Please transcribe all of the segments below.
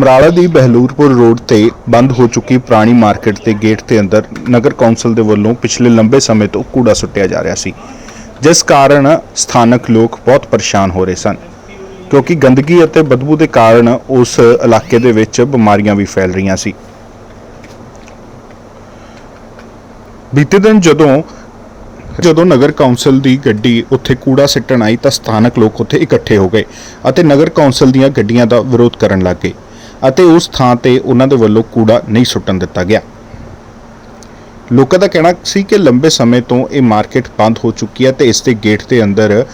ਸਮਰਾਲਾ ਦੀ ਬਹਿਲੂਰਪੁਰ road ਤੇ ਬੰਦ ਹੋ ਚੁੱਕੀ ਪੁਰਾਣੀ ਮਾਰਕੀਟ ਦੇ ਗੇਟ ਦੇ ਅੰਦਰ ਨਗਰ ਕੌਂਸਲ ਦੇ ਵੱਲੋਂ ਪਿਛਲੇ ਲੰਬੇ ਸਮੇਂ ਤੋਂ ਕੂੜਾ ਸੁੱਟਿਆ ਜਾ ਰਿਹਾ ਸੀ, ਜਿਸ ਕਾਰਨ ਸਥਾਨਕ ਲੋਕ ਬਹੁਤ ਪਰੇਸ਼ਾਨ ਹੋ ਰਹੇ ਸਨ, ਕਿਉਂਕਿ ਗੰਦਗੀ ਅਤੇ ਬਦਬੂ ਦੇ ਕਾਰਨ ਉਸ ਇਲਾਕੇ ਦੇ ਵਿੱਚ ਬਿਮਾਰੀਆਂ ਵੀ ਫੈਲ ਰਹੀਆਂ ਸੀ। ਬੀਤੇ ਦਿਨ ਜਦੋਂ ਜਦੋਂ ਨਗਰ ਕੌਂਸਲ ਦੀ ਗੱਡੀ ਉੱਥੇ ਕੂੜਾ ਸਿੱਟਣ ਆਈ ਤਾਂ ਸਥਾਨਕ ਲੋਕ ਉੱਥੇ ਇਕੱਠੇ ਹੋ ਗਏ ਅਤੇ ਨਗਰ ਕੌਂਸਲ ਦੀਆਂ ਗੱਡੀਆਂ ਦਾ ਵਿਰੋਧ ਕਰਨ ਲੱਗ ਗਏ। ਅਤੇ ਉਸ ਥਾਂ ਤੇ ਉਹਨਾਂ ਦੇ ਵੱਲੋਂ ਕੂੜਾ ਨਹੀਂ ਸੁੱਟਣ ਦਿੱਤਾ ਗਿਆ। ਲੋਕਾਂ ਦਾ ਕਹਿਣਾ ਸੀ ਕਿ ਲੰਬੇ ਸਮੇਂ ਤੋਂ ਇਹ ਮਾਰਕੀਟ ਬੰਦ ਹੋ ਚੁੱਕੀ ਹੈ ਤੇ ਇਸ ਦੇ ਗੇਟ ਦੇ ਅੰਦਰ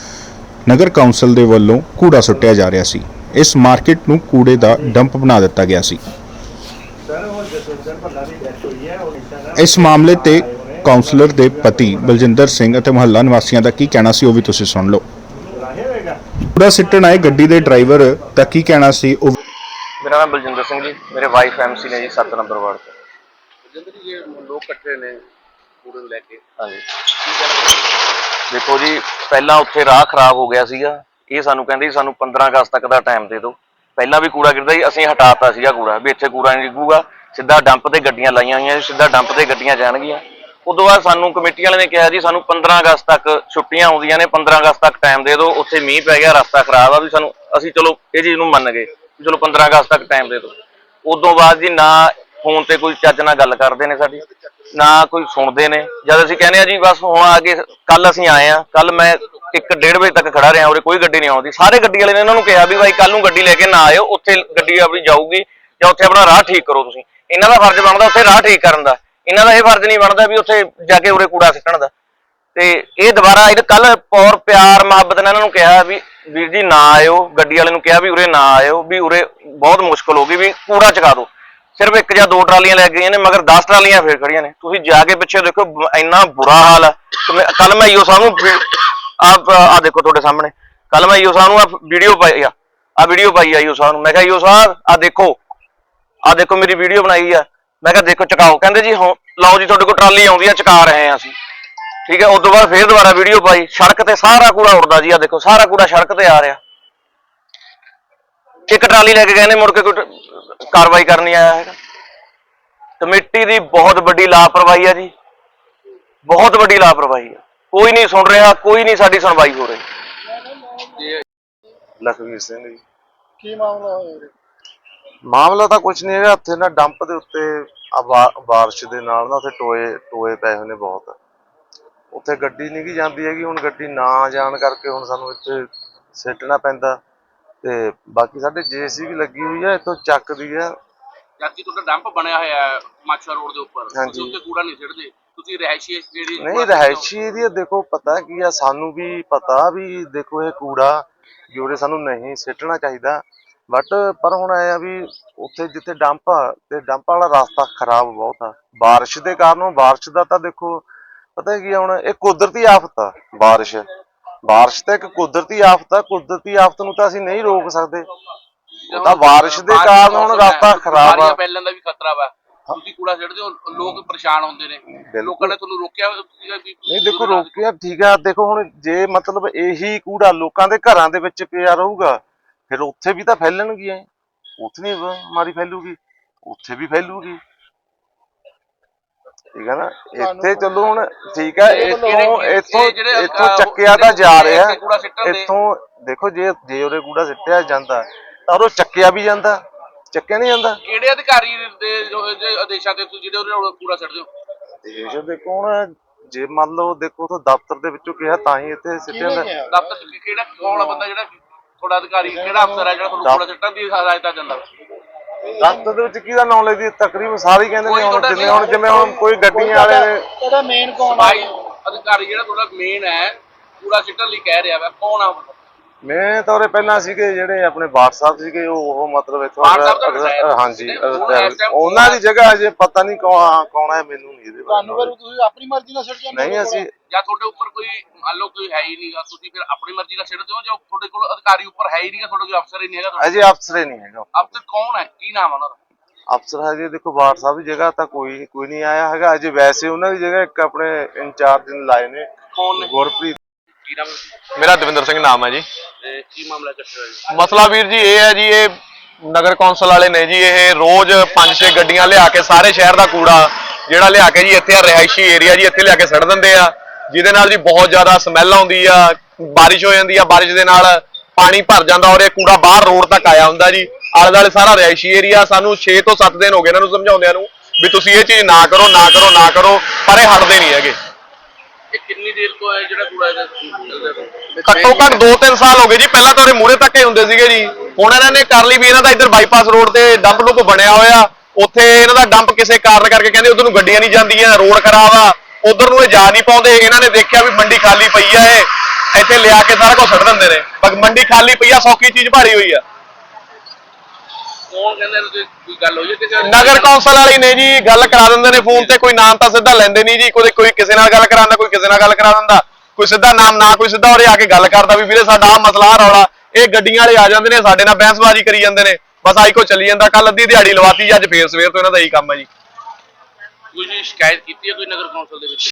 ਨਗਰ ਕੌਂਸਲ ਦੇ ਵੱਲੋਂ ਕੂੜਾ ਸੁੱਟਿਆ ਜਾ ਰਿਹਾ ਸੀ। ਇਸ ਮਾਰਕੀਟ ਨੂੰ ਕੂੜੇ ਦਾ ਡੰਪ ਬਣਾ ਦਿੱਤਾ ਗਿਆ ਸੀ। ਇਸ ਮਾਮਲੇ ਤੇ ਕਾਉਂਸਲਰ ਦੇ ਪਤੀ ਬਲਜਿੰਦਰ ਸਿੰਘ ਅਤੇ ਮੁਹੱਲਾ ਨਿਵਾਸੀਆਂ ਦਾ ਕੀ ਕਹਿਣਾ ਸੀ ਉਹ ਵੀ ਤੁਸੀਂ ਸੁਣ ਲਓ। ਕੂੜਾ ਸਿੱਟਣ ਆਏ ਗੱਡੀ ਦੇ ਡਰਾਈਵਰ ਦਾ ਕੀ ਕਹਿਣਾ ਸੀ ਉਹ ਮੇਰਾ ਨਾਮ ਬਲਜਿੰਦਰ ਸਿੰਘ ਜੀ ਮੇਰੇ ਵਾਈਫ ਐਮਸੀ ਨੇ ਜੀ 7 ਨੰਬਰ ਵਾਰਡ ਤੋਂ। ਜਿੰਦਰ ਜੀ ਇਹ ਲੋਕ ਇਕੱਠੇ ਨੇ ਕੂੜੇ ਨੂੰ ਲੈ ਕੇ। ਹਾਂਜੀ। ਦੇਖੋ ਜੀ ਪਹਿਲਾਂ ਉੱਥੇ ਰਾਹ ਖਰਾਬ ਹੋ ਗਿਆ ਸੀਗਾ। ਇਹ ਸਾਨੂੰ ਕਹਿੰਦੇ ਸੀ ਸਾਨੂੰ 15 ਅਗਸਤ ਤੱਕ ਦਾ ਟਾਈਮ ਦੇ ਦਿਓ। ਪਹਿਲਾਂ ਵੀ ਕੂੜਾ ਗਿਰਦਾ ਸੀ ਅਸੀਂ ਹਟਾਤਾ ਸੀਗਾ ਕੂੜਾ। ਵੀ ਇੱਥੇ ਕੂੜਾ ਨਹੀਂ ਡਿੱਗੂਗਾ ਸਿੱਧਾ ਡੰਪ ਤੇ ਗੱਡੀਆਂ ਲਾਈਆਂ ਹੋਈਆਂ ਸਿੱਧਾ ਡੰਪ ਤੇ ਗੱਡੀਆਂ ਜਾਣਗੀਆਂ। ਉਦੋਂ ਬਾਅਦ ਸਾਨੂੰ ਕਮੇਟੀ ਵਾਲਿਆਂ ਨੇ ਕਿਹਾ ਜੀ ਸਾਨੂੰ 15 ਅਗਸਤ ਤੱਕ ਛੁੱਟੀਆਂ ਆਉਂਦੀਆਂ ਨੇ 15 ਅਗਸਤ ਤੱਕ ਟਾਈਮ ਦੇ ਦਿਓ। ਉੱਥੇ ਮੀਂਹ ਪੈ ਗਿਆ ਰਸਤਾ ਖਰਾਬ ਆ ਵੀ ਸਾਨੂੰ ਅਸੀਂ ਚਲੋ ਇਹ ਚੀਜ਼ ਨੂੰ ਮੰਨ ਗਏ। ਚਲੋ 15 ਅਗਸਤ ਤੱਕ ਟਾਈਮ ਦੇ ਦਿਓ। ਉਦੋਂ ਬਾਅਦ ਜੀ ਨਾ ਫੋਨ ਤੇ ਕੋਈ ਚੱਜ ਨਾਲ ਗੱਲ ਕਰਦੇ ਨੇ ਸਾਡੀ, ਨਾ ਕੋਈ ਸੁਣਦੇ ਨੇ। ਜਦ ਅਸੀਂ ਕਹਿੰਦੇ ਆ ਜੀ, ਬਸ ਹੁਣ ਆ ਕੇ ਕੱਲ ਅਸੀਂ ਆਏ ਆ ਕੱਲ ਮੈਂ 1:30 ਵਜੇ ਤੱਕ ਖੜਾ ਰਿਹਾ, ਉਰੇ ਕੋਈ ਗੱਡੀ ਨਹੀਂ ਆਉਂਦੀ। ਸਾਰੇ ਗੱਡੀ ਵਾਲੇ ਨੇ ਇਹਨਾਂ ਨੂੰ ਕਿਹਾ ਵੀ ਬਾਈ ਕੱਲ ਨੂੰ ਗੱਡੀ ਲੈ ਕੇ ਨਾ ਆਇਓ, ਉੱਥੇ ਗੱਡੀ ਆਪਣੀ ਜਾਊਗੀ, ਜਾਂ ਉੱਥੇ ਆਪਣਾ ਰਾਹ ਠੀਕ ਕਰੋ ਤੁਸੀਂ। ਇਹਨਾਂ ਦਾ ਫਰਜ਼ ਬਣਦਾ ਉੱਥੇ ਰਾਹ ਠੀਕ ਕਰਨ ਦਾ। ਇਹਨਾਂ ਦਾ ਇਹ ਫਰਜ਼ ਨਹੀਂ ਬਣਦਾ ਵੀ ਉੱਥੇ ਜਾ ਕੇ ਉਰੇ ਕੂੜਾ ਸਿੱਟਣ ਦਾ। ਤੇ ਇਹ ਦੁਬਾਰਾ, ਇਹ ਕੱਲ ਪੌਰ ਪਿਆਰ ਮੁਹੱਬਤ ਨਾਲ ਇਹਨਾਂ ਨੂੰ ਕਿਹਾ ਵੀ ਵੀਰ ਜੀ ਨਾ ਆਇਓ, ਗੱਡੀ ਵਾਲੇ ਨੂੰ ਕਿਹਾ ਵੀ ਉਰੇ ਨਾ ਆਇਓ, ਵੀ ਉਰੇ ਬਹੁਤ ਮੁਸ਼ਕਲ ਹੋ ਗਈ, ਵੀ ਕੂੜਾ ਚਕਾ ਦਿਓ। ਸਿਰਫ ਇੱਕ ਜਾਂ ਦੋ ਟਰਾਲੀਆਂ ਲੈ ਗਈਆਂ ਨੇ, ਮਗਰ 10 ਟਰਾਲੀਆਂ ਫੇਰ ਖੜੀਆਂ ਨੇ। ਤੁਸੀਂ ਜਾ ਕੇ ਪਿੱਛੇ ਦੇਖੋ ਇੰਨਾ ਬੁਰਾ ਹਾਲ ਹੈ ਕੱਲ ਮੈਂ ਈਓ ਸਾਹਿਬ ਨੂੰ ਆਪ ਆ ਦੇਖੋ ਤੁਹਾਡੇ ਸਾਹਮਣੇ। ਕੱਲ ਮੈਂ ਈਓ ਸਾਹਿਬ ਨੂੰ ਆ ਵੀਡੀਓ ਪਾਈ ਆ। ਆ ਵੀਡੀਓ ਪਾਈ ਆ ਈਓ ਸਾਹਿਬ ਨੂੰ। ਮੈਂ ਕਿਹਾ, ਈਓ ਸਾਹਿਬ ਆ ਦੇਖੋ। ਆ ਦੇਖੋ ਮੇਰੀ ਵੀਡੀਓ ਬਣਾਈ ਆ। ਮੈਂ ਕਿਹਾ, ਦੇਖੋ, ਚਕਾਓ। ਕਹਿੰਦੇ ਜੀ ਹੁਣ ਲਓ ਜੀ, ਤੁਹਾਡੇ ਕੋਲ ਟਰਾਲੀ ਆਉਂਦੀ ਆ, ਚਕਾ ਰਹੇ ਆ ਅਸੀਂ। ਠੀਕ ਹੈ ਉਸ ਤੋਂ ਬਾਅਦ ਫੇਰ ਦੁਬਾਰਾ ਵੀਡੀਓ ਪਾਈ। ਸੜਕ ਤੇ ਸਾਰਾ ਕੂੜਾ ਉੜਦਾ ਜੀ ਆ ਦੇਖੋ ਸਾਰਾ ਕੂੜਾ ਸੜਕ ਤੇ ਆ ਰਿਹਾ। ਇੱਕ ਟਰਾਲੀ ਲੈ ਕੇ ਗਏ ਨੇ ਮੁੜ ਕੇ ਕੋਈ ਕਾਰਵਾਈ ਕਰਨ ਆਇਆ ਹੈਗਾ। ਕਮੇਟੀ ਦੀ ਬਹੁਤ ਵੱਡੀ ਲਾਪਰਵਾਹੀ ਆ ਜੀ। ਬਹੁਤ ਵੱਡੀ ਲਾਪਰਵਾਹੀ ਆ। ਕੋਈ ਨਹੀਂ ਸੁਣ ਰਿਹਾ ਕੋਈ ਨਹੀਂ ਸਾਡੀ ਸੁਣਵਾਈ ਹੋ ਰਹੀ। ਲਖਵੀਰ ਸਿੰਘ ਜੀ। ਕੀ ਮਾਮਲਾ ਹੋਇਆ ਵੀਰੇ? ਮਾਮਲਾ ਤਾਂ ਕੁਝ ਨਹੀਂ ਹੈਗਾ ਉੱਥੇ ਨਾ ਡੰਪ ਦੇ ਉੱਤੇ ਆ ਬਾਰਿਸ਼ ਦੇ ਨਾਲ ਨਾ ਉੱਥੇ ਟੋਏ ਟੋਏ ਪਏ ਹੋਏ ਨੇ ਬਹੁਤ। ਉੱਥੇ ਗੱਡੀ ਨੀ ਗਈ ਜਾਂਦੀ ਹੈਗੀ ਹੁਣ ਗੱਡੀ ਨਾ ਜਾਣ ਕਰਕੇ ਹੁਣ ਸਾਨੂੰ ਇੱਥੇ ਸਿੱਟਣਾ ਪੈਂਦਾ। ਤੇ ਬਾਕੀ ਸਾਡੇ ਜੇਸੀਬੀ ਲੱਗੀ ਹੋਈ ਹੈ ਇੱਥੋਂ ਚੱਕਦੀ ਆ। ਜਦਕਿ ਤੁਹਾਡਾ ਡੰਪ ਬਣਿਆ ਹੋਇਆ ਹੈ ਮਾਛਾ ਰੋਡ ਦੇ ਉੱਪਰ। ਤੁਸੀਂ ਉੱਤੇ ਕੂੜਾ ਨਹੀਂ ਸਿੱਟਦੇ। ਤੁਸੀਂ ਰਹਿਸ਼ੀ ਜਿਹੜੀ ਨਹੀਂ ਰਹਿਸ਼ੀ ਏਰੀਆ ਦੇਖੋ ਪਤਾ ਕੀ ਆ ਸਾਨੂੰ ਵੀ ਪਤਾ ਵੀ ਦੇਖੋ ਇਹ ਕੂੜਾ ਜੋਰੇ ਸਾਨੂੰ ਨਹੀਂ ਸਿੱਟਣਾ ਚਾਹੀਦਾ। ਬਟ ਪਰ ਹੁਣ ਆਇਆ ਵੀ ਉੱਥੇ ਜਿੱਥੇ ਡੰਪ ਆ ਤੇ ਡੰਪ ਵਾਲਾ ਰਾਸਤਾ ਖਰਾਬ ਬਹੁਤ ਆ। بارش ਦੇ ਕਾਰਨ بارش ਦਾ ਤਾਂ ਦੇਖੋ ਪਤਾ ਕੀ ਹੁਣ ਇਹ ਕੁਦਰਤੀ ਆਫਤ ਆ ਬਾਰਿਸ਼। ਬਾਰਿਸ਼ ਤਾਂ ਇੱਕ ਕੁਦਰਤੀ ਆਫਤ ਆ ਕੁਦਰਤੀ ਆਫਤ ਨੂੰ ਤਾਂ ਅਸੀਂ ਨਹੀਂ ਰੋਕ ਸਕਦੇ। ਉਹ ਤਾਂ ਬਾਰਿਸ਼ ਦੇ ਕਾਰਨ ਹੁਣ ਰਸਤਾ ਖਰਾਬ ਆ। ਪਹਿਲਾਂ ਦਾ ਵੀ ਖਤਰਾ ਵਾ। ਤੁਸੀਂ ਕੂੜਾ ਸਿੱਟਦੇ ਹੋ ਲੋਕ ਪਰੇਸ਼ਾਨ ਹੁੰਦੇ ਨੇ। ਲੋਕਾਂ ਨੇ ਤੁਹਾਨੂੰ ਰੋਕਿਆ ਨਹੀਂ ਦੇਖੋ ਰੋਕਿਆ ਠੀਕ ਆ। ਦੇਖੋ ਹੁਣ ਜੇ ਮਤਲਬ ਇਹੀ ਕੂੜਾ ਲੋਕਾਂ ਦੇ ਘਰਾਂ ਦੇ ਵਿੱਚ ਪਿਆ ਰਹੂਗਾ ਫਿਰ ਉੱਥੇ ਵੀ ਤਾਂ ਫੈਲਣਗੀਆਂ। ਉੱਥੇ ਨਹੀਂ ਬਿਮਾਰੀ ਫੈਲੂਗੀ ਉੱਥੇ ਵੀ ਫੈਲੂਗੀ। ਠੀਕ ਆ ਨਾ? ਇੱਥੇ ਚਲੋ ਹੁਣ ਠੀਕ ਆ ਇੱਥੋਂ ਇੱਥੋਂ ਇੱਥੋਂ ਚੱਕਿਆ ਤਾਂ ਜਾ ਰਿਹਾ। ਇੱਥੇ ਦੇਖੋ ਜੇ ਜੇ ਉਹਦੇ ਕੂੜਾ ਸਿੱਟਿਆ ਜਾਂਦਾ ਤਾਂ ਉਹ ਚੱਕਿਆ ਵੀ ਜਾਂਦਾ। ਚੱਕਿਆ ਨਹੀਂ ਜਾਂਦਾ। ਕਿਹੜੇ ਅਧਿਕਾਰੀ ਦੇ ਆਦੇਸ਼ਾਂ ਤੇ ਤੁਸੀਂ ਜਿਹੜੇ ਉਹਦੇ ਕੂੜਾ ਸਿੱਟਦੇ ਹੋ? ਦੇਸ਼ ਦੇਖੋ ਹੁਣ ਜੇ ਮੰਨ ਲਓ ਦੇਖੋ ਉਥੋਂ ਦਫ਼ਤਰ ਦੇ ਵਿੱਚੋਂ ਕਿਹਾ ਤਾਂ ਹੀ ਇੱਥੇ ਸਿੱਟਿਆ ਜਾਂਦਾ। ਦਫ਼ਤਰ ਕਿਹੜਾ ਕੌਣ ਆ ਬੰਦਾ ਜਿਹੜਾ ਤੁਹਾਡਾ ਅਧਿਕਾਰੀ ਕਿਹੜਾ ਅਫਸਰ ਹੈ ਜਿਹੜਾ ਤੁਹਾਨੂੰ ਕੂੜਾ ਸਿੱਟਣ ਦੀ ਹਦਾਇਤਾਂ ਦਿੰਦਾ? ਦਫ਼ਤਰ ਦੇ ਵਿੱਚ ਕਿਹਦਾ ਨੌਲੇਜ ਦੀ ਤਕਰੀਬਨ ਸਾਰੇ ਹੀ ਕਹਿੰਦੇ ਨੇ ਹੁਣ ਜਿਵੇਂ ਹੁਣ ਜਿਵੇਂ ਹੁਣ ਕੋਈ ਗੱਡੀਆਂ ਵਾਲੇ ਇਹਦਾ ਮੇਨ ਕੌਣ ਸਫ਼ਾਈ ਅਧਿਕਾਰੀ ਜਿਹੜਾ ਤੁਹਾਡਾ ਮੇਨ ਹੈ ਕੂੜਾ ਸਿੱਟਣ ਲਈ ਕਹਿ ਰਿਹਾ ਵਾ ਕੌਣ ਆ ਉਹ? ਮੈਂ ਤਾਂ ਉਹਦੇ ਪਹਿਲਾਂ ਸੀਗੇ ਜਿਹੜੇ ਆਪਣੇ ਬਾਟ ਸਾਹਿਬ ਸੀਗੇ ਉਹ ਉਹ ਮਤਲਬ ਇੱਥੋਂ ਬਾਠ ਸਾਹਿਬ ਰਿਟਾਇਰ ਹਾਂਜੀ ਚੁੱਕੇ ਨੇ, ਉਹ ਇਸ time ਉਹਨਾਂ ਦੀ ਜਗ੍ਹਾ ਅਜੇ ਪਤਾ ਨਹੀਂ ਕੌਣ ਕੌਣ ਹੈ ਮੈਨੂੰ ਨਹੀਂ ਇਹਦੇ ਬਾਰੇ ਤੁਹਾਨੂੰ ਫਿਰ ਤੁਸੀਂ ਆਪਣੀ ਮਰਜ਼ੀ ਨਾਲ ਛੱਡ ਜਾਂਦੇ ਨਹੀਂ ਅਸੀਂ ਜਾਂ ਤੁਹਾਡੇ ਉੱਪਰ ਕੋਈ ਮੰਨ ਲਓ ਕੋਈ ਹੈ ਹੀ ਨਹੀਂਗਾ ਤੁਸੀਂ ਫਿਰ ਆਪਣੀ ਮਰਜ਼ੀ ਨਾਲ ਸਿੱਟਦੇ ਹੋ ਜਾਂ ਤੁਹਾਡੇ ਕੋਲ ਅਧਿਕਾਰੀ ਉੱਪਰ ਹੈ ਹੀ ਨਹੀਂਗਾ ਤੁਹਾਡਾ ਕੋਈ ਅਫਸਰ ਹੀ ਨਹੀਂ ਹੈਗਾ ਤੁਹਾਡਾ ਅਜੇ ਅਫਸਰ ਹੀ ਨਹੀਂ ਹੈਗਾ। ਅਫਸਰ ਕੌਣ ਹੈ? ਕੀ ਨਾਮ ਹੈ ਉਹਨਾਂ ਦਾ? ਅਫਸਰ ਹਜੇ ਦੇਖੋ ਬਾਟ ਸਾਹਿਬ ਦੀ ਜਗ੍ਹਾ ਤਾਂ ਕੋਈ ਕੋਈ ਨਹੀਂ ਆਇਆ ਹੈਗਾ। ਅਜੇ ਵੈਸੇ ਉਹਨਾਂ ਦੀ ਜਗ੍ਹਾ ਇੱਕ ਆਪਣੇ ਇੰਚਾਰਜ ਨੇ ਲਾਏ ਨੇ। ਕੌਣ ਨੇ? ਗੁਰਪ੍ਰੀਤ ਕੀ ਨਾਮ ਹੈ? ਮੇਰਾ ਦਵਿੰਦਰ ਸਿੰਘ ਨਾਮ ਹੈ ਜੀ। ਤੇ ਕੀ ਮਾਮਲਾ ਇਕੱਠੇ ਹੋਇਆ ਜੀ? ਮਸਲਾ ਵੀਰ ਜੀ ਇਹ ਹੈ ਜੀ ਇਹ ਨਗਰ ਕੌਂਸਲ ਵਾਲੇ ਨੇ ਜੀ ਇਹ ਰੋਜ਼ 5-6 ਗੱਡੀਆਂ ਲਿਆ ਕੇ ਸਾਰੇ ਸ਼ਹਿਰ ਦਾ ਕੂੜਾ ਜਿਹੜਾ ਲਿਆ ਕੇ ਜੀ ਇੱਥੇ ਆ ਰਿਹਾਇਸ਼ੀ ਏਰੀਆ ਜੀ ਇੱਥੇ ਲਿਆ ਕੇ ਸੜ ਦਿੰਦੇ ਆ। ਜਿਹਦੇ ਨਾਲ ਜੀ ਬਹੁਤ ਜ਼ਿਆਦਾ ਸਮੈਲ ਆਉਂਦੀ ਆ ਬਾਰਿਸ਼ ਹੋ ਜਾਂਦੀ ਆ ਬਾਰਿਸ਼ ਦੇ ਨਾਲ ਪਾਣੀ ਭਰ ਜਾਂਦਾ ਔਰ ਇਹ ਕੂੜਾ ਬਾਹਰ ਰੋਡ ਤੱਕ ਆਇਆ ਹੁੰਦਾ ਜੀ। ਆਲੇ ਦੁਆਲੇ ਸਾਰਾ ਰਿਹਾਇਸ਼ੀ ਏਰੀਆ ਸਾਨੂੰ 6 ਤੋਂ 7 ਦਿਨ ਹੋ ਗਏ ਇਹਨਾਂ ਨੂੰ ਸਮਝਾਉਂਦਿਆਂ ਨੂੰ ਵੀ ਤੁਸੀਂ ਇਹ ਚੀਜ਼ ਨਾ ਕਰੋ ਨਾ ਕਰੋ ਨਾ ਕਰੋ ਪਰ ਇਹ ਹਟਦੇ ਨਹੀਂ ਹੈਗੇ। ਦੇਰ ਤੋਂ ਹੈ ਜਿਹੜਾ ਕੂੜਾ ਇਹਦਾ ਘੱਟੋ ਘੱਟ 2-3 ਸਾਲ ਹੋ ਗਏ ਜੀ, ਪਹਿਲਾਂ ਤਾਂ ਉਹਦੇ ਮੂਰੇ ਤੱਕ ਹੀ ਹੁੰਦੇ ਸੀਗੇ ਜੀ। ਹੁਣ ਇਹਨਾਂ ਨੇ ਕਰ ਲਈ ਵੀ ਇਹਨਾਂ ਦਾ ਇੱਧਰ ਬਾਈਪਾਸ ਰੋਡ ਤੇ ਡੰਪ ਲੁੱਪ ਬਣਿਆ ਹੋਇਆ। ਉੱਥੇ ਇਹਨਾਂ ਦਾ ਡੰਪ ਕਿਸੇ ਕਾਰਨ ਕਰਕੇ ਕਹਿੰਦੇ ਉਧਰ ਨੂੰ ਗੱਡੀਆਂ ਨਹੀਂ ਜਾਂਦੀਆਂ ਰੋਡ ਖਰਾਬ ਆ। ਉਧਰ ਨੂੰ ਇਹ ਜਾ ਨਹੀਂ ਪਾਉਂਦੇ। ਇਹਨਾਂ ਨੇ ਦੇਖਿਆ ਵੀ ਮੰਡੀ ਖਾਲੀ ਪਈ ਆ ਇਹ। ਇੱਥੇ ਲਿਆ ਕੇ ਸਾਰਾ ਕੁਝ ਸੁੱਟ ਦਿੰਦੇ ਨੇ। ਪਰ ਮੰਡੀ ਖਾਲੀ ਪਈ ਆ, ਸੌਖੀ ਚੀਜ਼ ਭਾਰੀ ਹੋਈ ਆ। ਕੌਣ ਕਹਿੰਦਾ ਇਹਨੂੰ ਕੋਈ- ਕੋਈ ਗੱਲ ਹੋਈ ਹੈ ਕਿਸੇ ਨਾਲ? ਨਗਰ ਕੌਂਸਲ ਵਾਲੀ ਨੇ ਜੀ ਗੱਲ ਕਰਾ ਦਿੰਦੇ ਨੇ ਫੋਨ ਤੇ ਕੋਈ ਨਾਮ ਤਾਂ ਸਿੱਧਾ ਲੈਂਦੇ ਨਹੀਂ ਜੀ ਕੋਈ ਕੋਈ ਕਿਸੇ ਨਾਲ ਗੱਲ ਕਰਾਉਂਦਾ ਕੋਈ ਕਿਸੇ ਨਾਲ ਗੱਲ ਕਰਾ ਦਿੰਦਾ ਕੋਈ ਸਿੱਧਾ ਨਾਮ ਨਾ ਕੋਈ ਸਿੱਧਾ ਉਰੇ ਆ ਕੇ ਗੱਲ ਕਰਦਾ ਵੀ ਵੀਰੇ ਸਾਡਾ ਆ ਮਸਲਾ ਆਹ ਰੌਲਾ ਇਹ ਗੱਡੀਆਂ ਵਾਲੇ ਆ ਜਾਂਦੇ ਨੇ ਸਾਡੇ ਨਾਲ ਬਹਿਸਬਾਜ਼ੀ ਕਰੀ ਜਾਂਦੇ ਨੇ ਬਸ ਆਈ ਕੋ ਚੱਲੀ ਜਾਂਦਾ ਕੱਲ ਅੱਧੀ ਦਿਹਾੜੀ ਲਵਾਤੀ ਅੱਜ ਫੇਰ ਸਵੇਰ ਤੋਂ ਇਹਨਾਂ ਦਾ ਇਹੀ ਕੰਮ ਹੈ ਜੀ ਕੋਈ ਸ਼ਿਕਾਇਤ ਕੀਤੀ ਹੈ ਕੋਈ ਨਗਰ ਕੌਂਸਲ ਦੇ ਵਿੱਚ